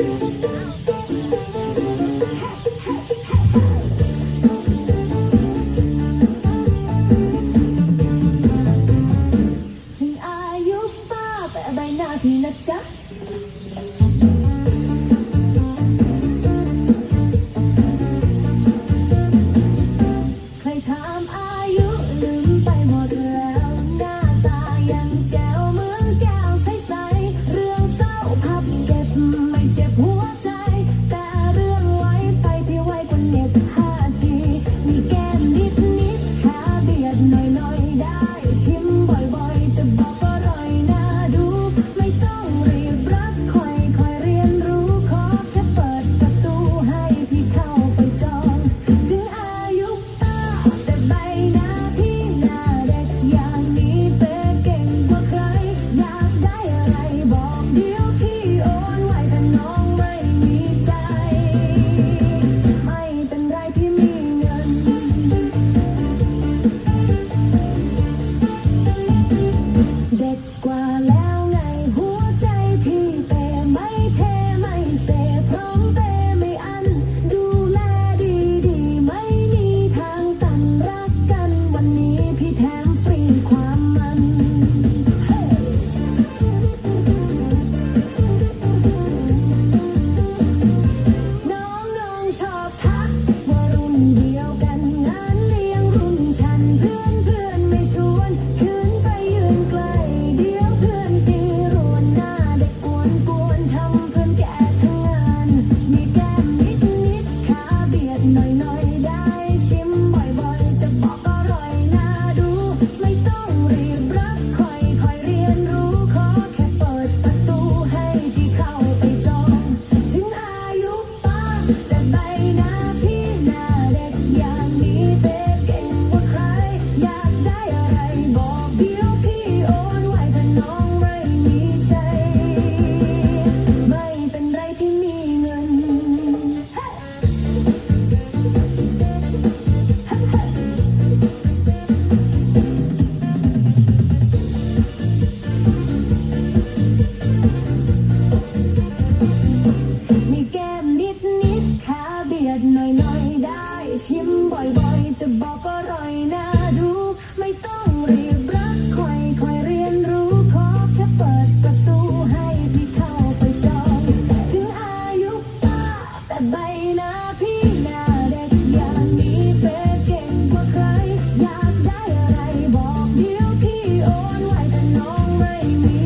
ถึงอายุป้าแต่ใบหน้าพี่นะจ๊ะ lời nói Thank you. away.